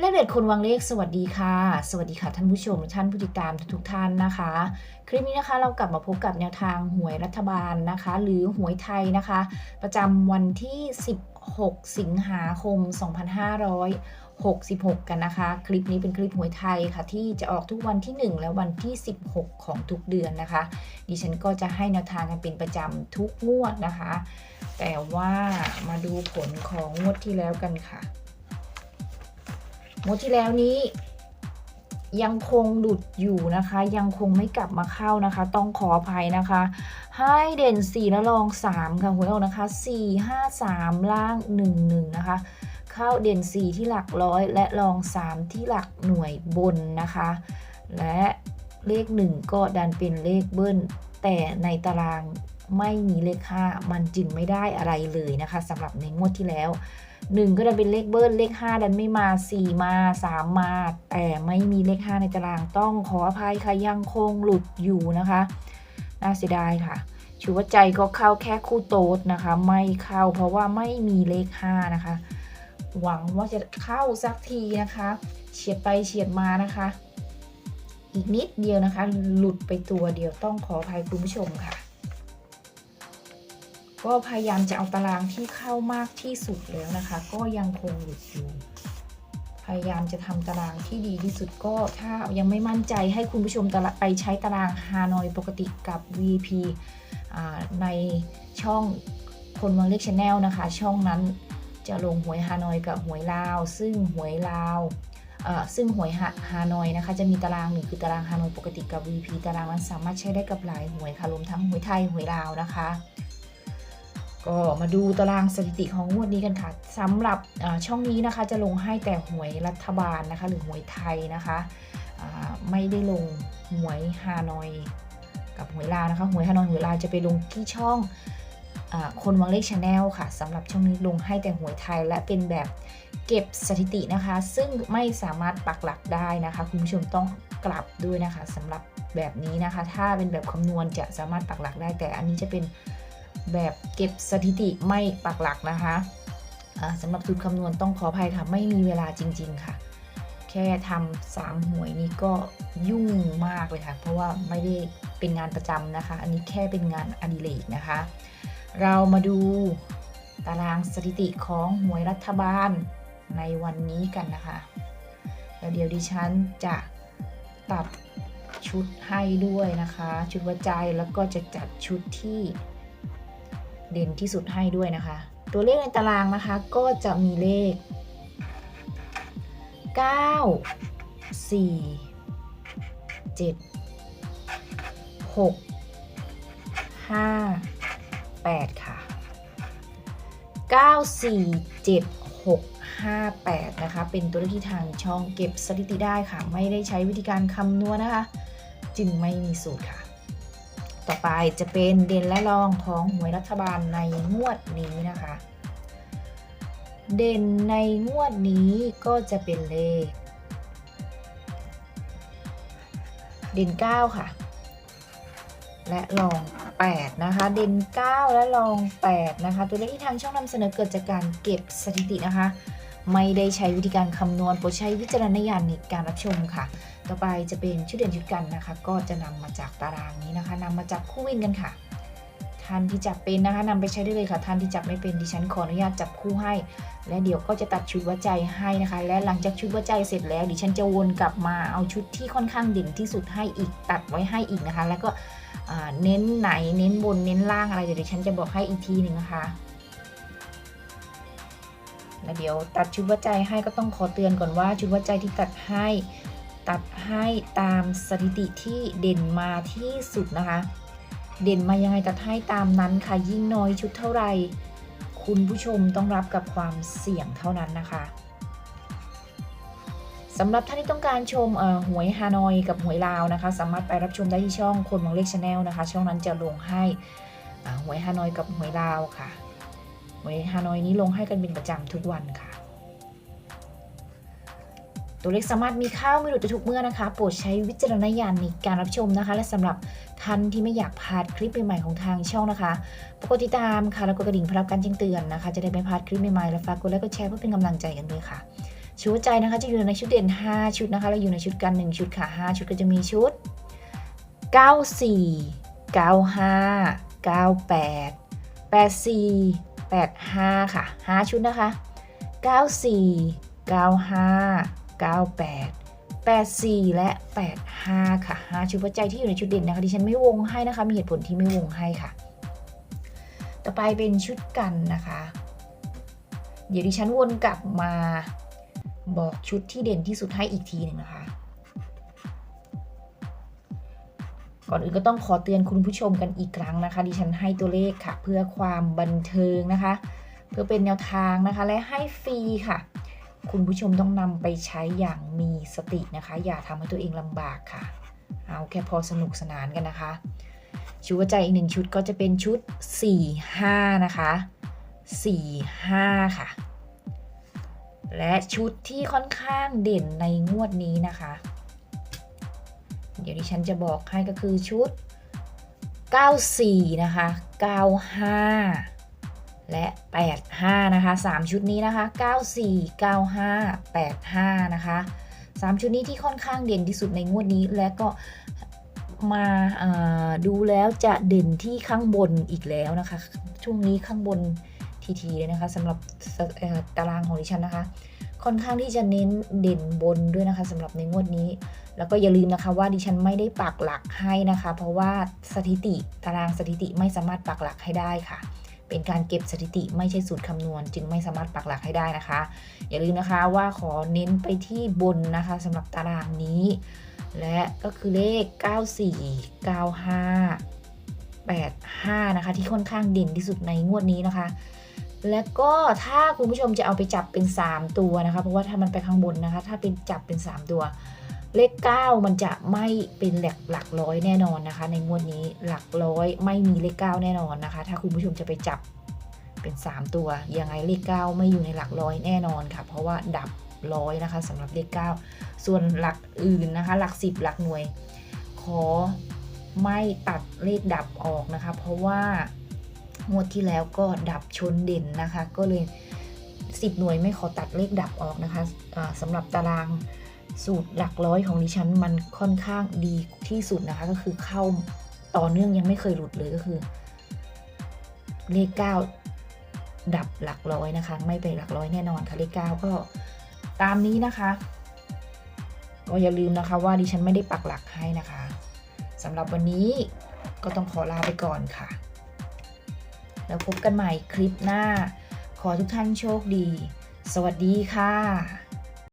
เลขเด็ดคนวางเลขสวัสดีค่ะ สวัสดีค่ะท่านผู้ชมและท่านผู้ติดตามทุกท่านนะคะ คลิปนี้นะคะเรากลับมาพบกับแนวทางหวยรัฐบาลนะคะ หรือหวยไทยนะคะ ประจำวันที่ 16 สิงหาคม 2566 กันนะคะ คลิปนี้เป็นคลิปหวยไทยค่ะ ที่จะออกทุกวันที่ 1 และวันที่ 16 ของทุกเดือนนะคะ ดิฉันก็จะให้แนวทางกันเป็นประจำทุกงวดนะคะ แต่ว่ามาดูผลของงวดที่แล้วกันค่ะ งวดที่แล้วนี้ ยังคงหลุดอยู่นะคะ ยังคงไม่กลับมาเข้านะคะ ต้องขออภัยนะคะให้เด่น 4 แล้วลอง 3 ค่ะหวยออกนะคะ 4 5 3 ล่าง 1 1 นะคะ เข้าเด่น 4 ที่หลักร้อยและลอง 3 ที่หลักหน่วยบนนะคะ และเลข 1 ก็ดันเป็นเลขเบิ้ลแต่ในตาราง ไม่มีเลข5มันจึงไม่ได้อะไรเลยนะคะสำหรับในงวดที่แล้ว 1 ก็ดันเป็นเลขเบิ้ลเลข 5 ดันไม่มา 4 มา 3 มา แต่ไม่มีเลข 5 ในตารางต้องขออภัยค่ะยังคงหลุดอยู่นะคะน่าเสียดายค่ะชูว่าใจก็เข้าแค่คู่โต๊ดนะคะ ไม่เข้าเพราะว่าไม่มีเลข 5 นะคะ หวังว่าจะเข้าสักทีนะคะเฉียดไปเฉียดมานะคะ อีกนิดเดียวนะคะ หลุดไปตัวเดียวต้องขออภัยคุณผู้ชมค่ะ ก็พยายามจะเอาตารางที่เข้ามากที่สุดแล้วนะคะ ก็ยังคงหลุดอยู่ พยายามจะทำตารางที่ดีที่สุดก็ถ้ายังไม่มั่นใจให้คุณผู้ชมตไปใช้ตารางฮานอยปกติกับ VP ในช่องคนวังเล็กชาแนลนะคะ ช่องนั้นจะลงหวยฮานอยกับหวยลาว ซึ่งหวยลาวซึ่งหวยฮาฮานอยนะคะ จะมีตารางหนึ่งคือตารางฮานอยปกติกับ VP ตารางนั้นสามารถใช้ได้กับหลายหวยค่ะรวมทั้งหวยไทยหวยลาวนะคะ ก็มาดูตารางสถิติของงวดนี้กันค่ะสำหรับช่องนี้นะคะจะลงให้แต่หวยรัฐบาลนะคะ หรือหวยไทยนะคะไม่ได้ลงหวยฮานอย กับหวยลาวนะคะหวยฮานอยหวยลาวจะไปลงที่ช่องอคนวังเลขชาแนลค่ะสำหรับช่องนี้ลงให้แต่หวยไทยและเป็นแบบเก็บสถิตินะคะ ซึ่งไม่สามารถปักหลักได้นะคะ คุณผู้ชมต้องกลับด้วยนะคะสำหรับแบบนี้นะคะ ถ้าเป็นแบบคำนวณจะสามารถปักหลักได้แต่อันนี้จะเป็น แบบเก็บสถิติไม่ปักหลักนะคะสำหรับสูตรคำนวณต้องขออภัยค่ะ ไม่มีเวลาจริง ๆ ค่ะ แค่ทำสามหวยนี้ก็ยุ่งมากเลยค่ะ เพราะว่าไม่ได้เป็นงานประจำนะคะ อันนี้แค่เป็นงานอดิเรกนะคะ เรามาดูตารางสถิติของหวยรัฐบาลในวันนี้กันนะคะแล้วเดี๋ยวดิฉันจะตัดชุดให้ด้วยนะคะ ชุดวัดใจแล้วก็จะจัดชุดที่ เด่นที่สุดให้ด้วยนะคะ ตัวเลขในตารางนะคะก็จะมีเลข 9 4 7 6 5 8 ค่ะ 9 4 7 6 5 8 นะคะ เป็นตัวเลขที่ทางช่องเก็บสถิติได้ค่ะ ไม่ได้ใช้วิธีการคำนวณนะคะ จึงไม่มีสูตรค่ะ ต่อไปจะเป็นเด่นและรองของหวยรัฐบาลในงวดนี้นะคะ เด่นในงวดนี้ก็จะเป็นเลข เด่น 9 ค่ะ และรอง 8 นะคะ เด่น 9 และรอง 8 นะคะ ตัวเลขที่ทางช่องนำเสนอเกิดจากการเก็บสถิตินะคะ ไม่ได้ใช้วิธีการคำนวณโปรดใช้วิจารณญาณในการรับชมค่ะ ต่อไปจะเป็นชุดเด่นชุดกันนะคะ ก็จะนำมาจากตารางนี้นะคะนำมาจากคู่วิ่งกันค่ะ ท่านที่จับเป็นนะคะนำไปใช้ได้เลยค่ะ ท่านที่จับไม่เป็นดิฉันขออนุญาตจับคู่ให้ และเดี๋ยวก็จะตัดชุดวัดใจให้นะคะ และหลังจากชุดวัดใจเสร็จแล้ว ดิฉันจะวนกลับมาเอาชุดที่ค่อนข้างเด่นที่สุดให้อีกตัดไว้ให้อีกนะคะ แล้วก็เน้นไหนเน้นบนเน้นล่างอะไรเดี๋ยวดิฉันจะบอกให้อีกทีหนึ่งนะคะแล้วเดี๋ยวตัดชุดวัดใจให้ก็ต้องขอเตือนก่อนว่าชุดวัดใจที่ตัดให้ ตัดให้ตามสถิติที่เด่นมาที่สุดนะคะ เด่นมายังไงตัดให้ตามนั้นค่ะ ยิ่งน้อยชุดเท่าไหร่คุณผู้ชมต้องรับกับความเสี่ยงเท่านั้นนะคะสำหรับท่านที่ต้องการชมหวยฮานอยกับหวยลาวนะคะ สามารถไปรับชมได้ที่ช่องคนมองเลขชาแนลนะคะ ช่องนั้นจะลงให้หวยฮานอยกับหวยลาวค่ะหวยฮานอยนี้ลงให้กันเป็นประจำทุกวันค่ะ ตัวเลขสามารถมีข้าวไม่หลุดไปทุกเมื่อนะคะ โปรดใช้วิจารณญาณในการรับชมนะคะ และสำหรับท่านที่ไม่อยากพลาดคลิปใหม่ๆของทางช่องนะคะกดติดตามค่ะแล้วก็กระดิ่งเพื่อรับการแจ้งเตือนนะคะ จะได้ไม่พลาดคลิปใหม่ๆและฝากกดไลค์กดแชร์เพื่อเป็นกำลังใจกันด้วยค่ะชุดหัวใจนะคะจะอยู่ในชุดเด่น 5 ชุดนะคะเราอยู่ในชุดกัน 1 ชุดค่ะ 5 ชุดก็จะมีชุด 94 95 98 84 85 ค่ะ 5 ชุดนะคะ 94 95 98 84 และ 85 ค่ะ 5 ชุดหัวใจที่อยู่ในชุดเด่นนะคะดิฉันไม่วงให้นะคะ มีเหตุผลที่ไม่วงให้ค่ะ ต่อไปเป็นชุดกันนะคะ เดี๋ยวดิฉันวนกลับมาบอกชุดที่เด่นที่สุดให้อีกทีหนึ่งนะคะ ก่อนอื่นก็ต้องขอเตือนคุณผู้ชมกันอีกครั้งนะคะดิฉันให้ตัวเลขค่ะ เพื่อความบันเทิงนะคะ เพื่อเป็นแนวทางนะคะ และให้ฟรีค่ะ คุณผู้ชมต้องนำไปใช้อย่างมีสตินะคะ อย่าทำให้ตัวเองลำบากค่ะ เอาแค่พอสนุกสนานกันนะคะ ชุดหัวใจอีกหนึ่งชุดก็จะเป็นชุด 4 5 นะคะ 4 5 ค่ะ และชุดที่ค่อนข้างเด่นในงวดนี้นะคะ เดี๋ยวดิฉันจะบอกให้ก็คือชุด 94 นะคะ 95 และ 85 นะคะ 3 ชุดนี้นะคะ 94 95 85 นะคะ 3 ชุดนี้ที่ค่อนข้างเด่นที่สุดในงวดนี้ และก็มาาดูแล้วจะเด่นที่ข้างบนอีกแล้วนะคะ ช่วงนี้ข้างบนทีๆเลยนะคะสำหรับตารางของดิฉันนะคะ ค่อนข้างที่จะเน้นเด่นบนด้วยนะคะสำหรับในงวดนี้ แล้วก็อย่าลืมนะคะว่าดิฉันไม่ได้ปักหลักให้นะคะ เพราะว่าสถิติตารางสถิติไม่สามารถปักหลักให้ได้ค่ะ เป็นการเก็บสถิติไม่ใช่สูตรคำนวณ จึงไม่สามารถปักหลักให้ได้นะคะ อย่าลืมนะคะว่าขอเน้นไปที่บนนะคะสำหรับตารางนี้ และก็คือเลข 94 95 85 นะคะ ที่ค่อนข้างเด่นที่สุดในงวดนี้นะคะ และก็ถ้าคุณผู้ชมจะเอาไปจับเป็น 3 ตัวนะคะ เพราะว่าถ้ามันไปข้างบนนะคะ ถ้าเป็นจับเป็น 3 ตัว เลข 9 มันจะไม่เป็นหลักหลักร้อยแน่นอนนะคะ ในงวดนี้หลักร้อยไม่มีเลข 9 แน่นอนนะคะ ถ้าคุณผู้ชมจะไปจับเป็น 3 ตัวยังไงเลข 9 ไม่อยู่ในหลักร้อยแน่นอนค่ะ เพราะว่าดับร้อยนะคะสำหรับเลข 9 ส่วนหลักอื่นนะคะ หลัก 10 หลักหน่วย ขอไม่ตัดเลขดับออกนะคะ เพราะว่างวดที่แล้วก็ดับชนเด่นนะคะ ก็เลย 10 หน่วยไม่ขอตัดเลขดับออกนะคะะสำหรับตาราง สูตรหลักร้อยของดิฉันมันค่อนข้างดีที่สุดนะคะ ก็คือเข้าต่อเนื่องยังไม่เคยหลุดเลยก็คือ เลข 9 ดับหลักร้อยนะคะ ไม่เป็นหลักร้อยแน่นอนค่ะเลข 9 ก็ตามนี้นะคะก็อย่าลืมนะคะว่าดิฉันไม่ได้ปักหลักให้นะคะสำหรับวันนี้ก็ต้องขอลาไปก่อนค่ะ แล้วพบกันใหม่คลิปหน้า ขอทุกท่านโชคดี สวัสดีค่ะ